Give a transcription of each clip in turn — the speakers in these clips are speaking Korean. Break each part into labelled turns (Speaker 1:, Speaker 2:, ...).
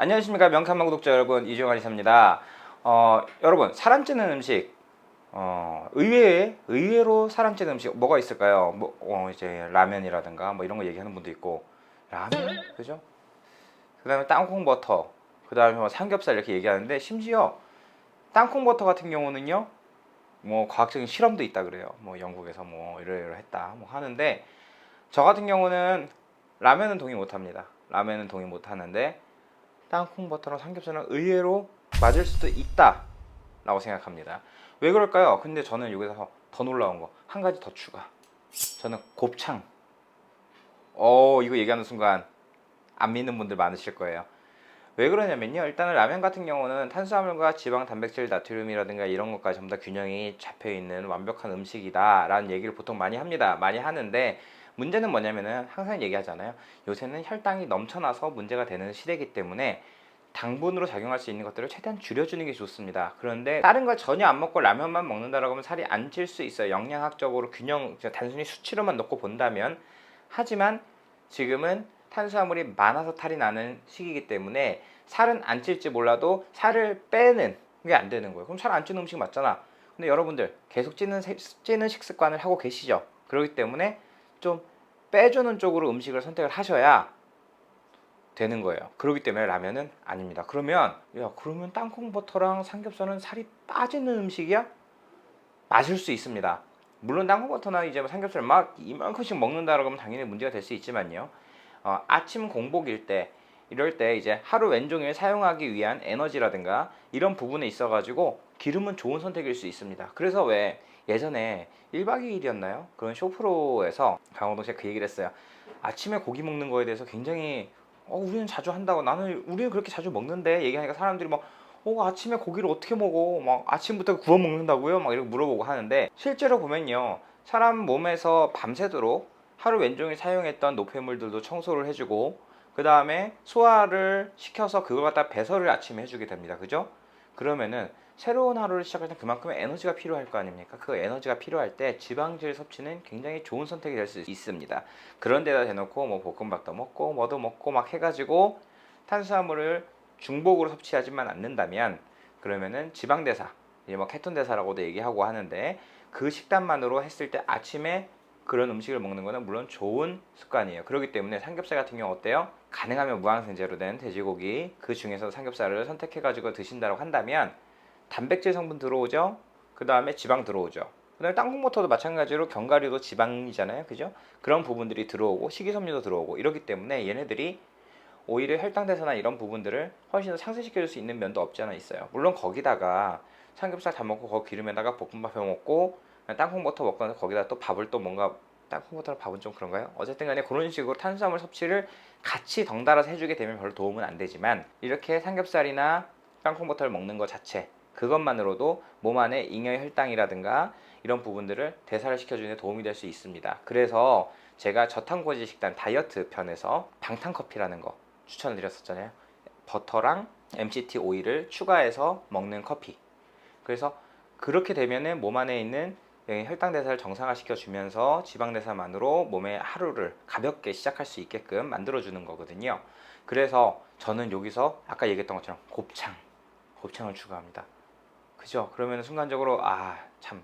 Speaker 1: 안녕하십니까 명탐만 구독자 여러분 이종환 이사입니다. 어, 여러분 사람 찌는 음식 어, 의외에 의외로 사람 찌는 음식 뭐가 있을까요? 뭐 어, 이제 라면이라든가 뭐 이런 거 얘기하는 분도 있고 라면 그죠? 그다음에 땅콩 버터 그다음에 뭐 삼겹살 이렇게 얘기하는데 심지어 땅콩 버터 같은 경우는요 뭐 과학적인 실험도 있다 그래요. 뭐 영국에서 뭐 이러이러 했다 뭐 하는데 저 같은 경우는 라면은 동의 못 합니다. 라면은 동의 못 하는데 땅콩 버터랑 삼겹살은 의외로 맞을 수도 있다 라고 생각합니다. 왜 그럴까요? 근데 저는 여기서 더 놀라운 거 한 가지 더 추가. 저는 곱창. 어 이거 얘기하는 순간 안 믿는 분들 많으실 거예요. 왜 그러냐면요. 일단은 라면 같은 경우는 탄수화물과 지방, 단백질, 나트륨이라든가 이런 것까지 전부 다 균형이 잡혀 있는 완벽한 음식이다 라는 얘기를 보통 많이 합니다. 많이 하는데 문제는 뭐냐면은 항상 얘기하잖아요. 요새는 혈당이 넘쳐나서 문제가 되는 시대이기 때문에 당분으로 작용할 수 있는 것들을 최대한 줄여주는 게 좋습니다. 그런데 다른 걸 전혀 안 먹고 라면만 먹는다라고 하면 살이 안 찔 수 있어요. 영양학적으로 균형, 단순히 수치로만 놓고 본다면. 하지만 지금은 탄수화물이 많아서 탈이 나는 시기이기 때문에 살은 안 찔지 몰라도 살을 빼는 게 안 되는 거예요. 그럼 살 안 찌는 음식 맞잖아. 근데 여러분들 계속 찌는, 세- 찌는 식습관을 하고 계시죠. 그렇기 때문에 좀 빼주는 쪽으로 음식을 선택을 하셔야 되는 거예요. 그렇기 때문에 라면은 아닙니다. 그러면 야 그러면 땅콩 버터랑 삼겹살은 살이 빠지는 음식이야? 맞을 수 있습니다. 물론 땅콩 버터나 이제 뭐 삼겹살 막 이만큼씩 먹는다라고 하면 당연히 문제가 될 수 있지만요. 어, 아침 공복일 때 이럴 때 이제 하루 왼종일 사용하기 위한 에너지라든가 이런 부분에 있어 가지고 기름은 좋은 선택일 수 있습니다. 그래서 왜 예전에 1박 2일이었나요? 그런 쇼프로에서 강호동 씨가 그 얘기를 했어요. 아침에 고기 먹는 거에 대해서 굉장히 어, 우리는 자주 한다고 나는 우리는 그렇게 자주 먹는데 얘기하니까 사람들이 막 어, 아침에 고기를 어떻게 먹어? 막 아침부터 구워 먹는다고요? 막 이렇게 물어보고 하는데 실제로 보면요. 사람 몸에서 밤새도록 하루 왼종일 사용했던 노폐물들도 청소를 해주고 그 다음에 소화를 시켜서 그걸 갖다 배설을 아침에 해주게 됩니다. 그죠? 그러면은 새로운 하루를 시작할 때 그만큼의 에너지가 필요할 거 아닙니까? 그 에너지가 필요할 때 지방질 섭취는 굉장히 좋은 선택이 될 수 있습니다. 그런 데다 대놓고 뭐 볶음밥도 먹고 뭐도 먹고 막 해가지고 탄수화물을 중복으로 섭취하지만 않는다면 그러면은 지방 대사, 이제 뭐 케톤 대사라고도 얘기하고 하는데 그 식단만으로 했을 때 아침에 그런 음식을 먹는 거는 물론 좋은 습관이에요. 그렇기 때문에 삼겹살 같은 경우 어때요? 가능하면 무항생제로 된 돼지고기 그 중에서 삼겹살을 선택해 가지고 드신다고 한다면 단백질 성분 들어오죠. 그 다음에 지방 들어오죠. 그다음에 땅콩버터도 마찬가지로 견과류도 지방이잖아요, 그죠? 그런 부분들이 들어오고 식이섬유도 들어오고 이렇기 때문에 얘네들이 오히려 혈당 대사나 이런 부분들을 훨씬 더 상쇄시켜줄 수 있는 면도 없지 않아 있어요. 물론 거기다가 삼겹살 다 먹고 거기 기름에다가 볶음밥 해 먹고 땅콩버터 먹거나 거기다 또 밥을 또 뭔가 땅콩버터랑 밥은 좀 그런가요? 어쨌든 간에 그런 식으로 탄수화물 섭취를 같이 덩달아서 해주게 되면 별로 도움은 안 되지만 이렇게 삼겹살이나 땅콩버터를 먹는 것 자체 그것만으로도 몸 안에 잉여 혈당이라든가 이런 부분들을 대사를 시켜주는 데 도움이 될 수 있습니다. 그래서 제가 저탄고지 식단 다이어트 편에서 방탄커피라는 거 추천을 드렸었잖아요. 버터랑 MCT 오일을 추가해서 먹는 커피. 그래서 그렇게 되면은 몸 안에 있는 예, 혈당 대사를 정상화 시켜 주면서 지방 대사만으로 몸의 하루를 가볍게 시작할 수 있게끔 만들어주는 거거든요. 그래서 저는 여기서 아까 얘기했던 것처럼 곱창, 곱창을 추가합니다. 그죠? 그러면 순간적으로 아 참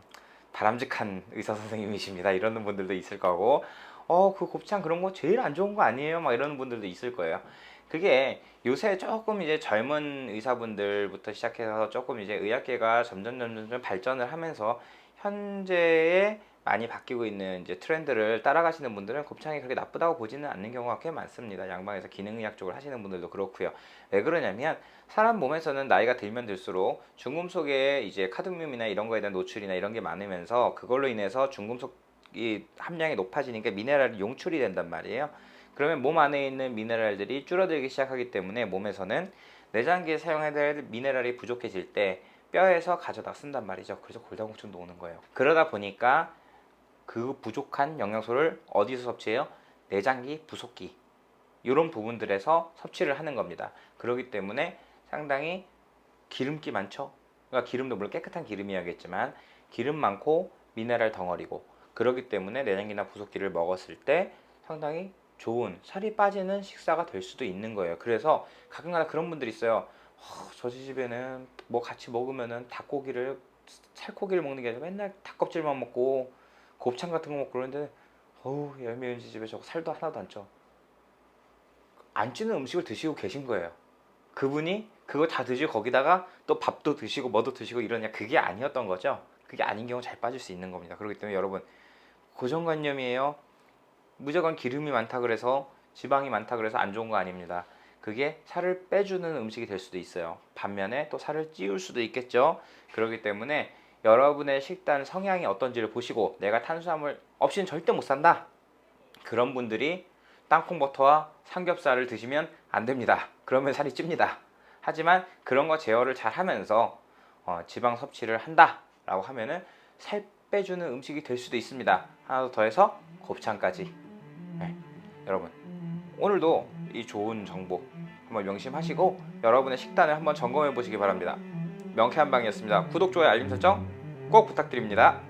Speaker 1: 바람직한 의사 선생님이십니다. 이러는 분들도 있을 거고, 어 그 곱창 그런 거 제일 안 좋은 거 아니에요? 막 이러는 분들도 있을 거예요. 그게 요새 조금 이제 젊은 의사분들부터 시작해서 조금 이제 의학계가 점점 점점 좀 발전을 하면서 현재에 많이 바뀌고 있는 이제 트렌드를 따라가시는 분들은 곱창이 그렇게 나쁘다고 보지는 않는 경우가 꽤 많습니다. 양방에서 기능의학 쪽을 하시는 분들도 그렇고요. 왜 그러냐면 사람 몸에서는 나이가 들면 들수록 중금속에 이제 카드뮴이나 이런 거에 대한 노출이나 이런 게 많으면서 그걸로 인해서 중금속이 함량이 높아지니까 미네랄이 용출이 된단 말이에요. 그러면 몸 안에 있는 미네랄들이 줄어들기 시작하기 때문에 몸에서는 내장기에 사용해야 될 미네랄이 부족해질 때 뼈에서 가져다 쓴단 말이죠. 그래서 골다공증도 오는 거예요. 그러다 보니까 그 부족한 영양소를 어디서 섭취해요? 내장기, 부속기 이런 부분들에서 섭취를 하는 겁니다. 그렇기 때문에 상당히 기름기 많죠. 그러니까 기름도 물론 깨끗한 기름이야겠지만 기름 많고 미네랄 덩어리고 그렇기 때문에 내장기나 부속기를 먹었을 때 상당히 좋은 살이 빠지는 식사가 될 수도 있는 거예요. 그래서 가끔가다 그런 분들이 있어요. 어, 저희 집에는 뭐 같이 먹으면은 닭고기를 살코기를 먹는 게 아니라 맨날 닭껍질만 먹고 곱창 같은 거 먹고 그러는데 어우 열매윤 씨 집에 저거 살도 하나도 안 쪄. 안 찌는 음식을 드시고 계신 거예요. 그분이 그거 다 드시고 거기다가 또 밥도 드시고 뭐도 드시고 이러냐 그게 아니었던 거죠. 그게 아닌 경우 잘 빠질 수 있는 겁니다. 그렇기 때문에 여러분 고정관념이에요. 무조건 기름이 많다 그래서 지방이 많다 그래서 안 좋은 거 아닙니다. 그게 살을 빼주는 음식이 될 수도 있어요. 반면에 또 살을 찌울 수도 있겠죠. 그렇기 때문에 여러분의 식단 성향이 어떤지를 보시고 내가 탄수화물 없이는 절대 못 산다. 그런 분들이 땅콩버터와 삼겹살을 드시면 안 됩니다. 그러면 살이 찝니다. 하지만 그런 거 제어를 잘 하면서 어, 지방 섭취를 한다라고 하면은 살 빼주는 음식이 될 수도 있습니다. 하나 더 해서 곱창까지. 네. 여러분 오늘도 이 좋은 정보 한번 명심하시고 여러분의 식단을 한번 점검해 보시기 바랍니다. 명쾌한 방이었습니다. 구독, 좋아요, 알림 설정 꼭 부탁드립니다.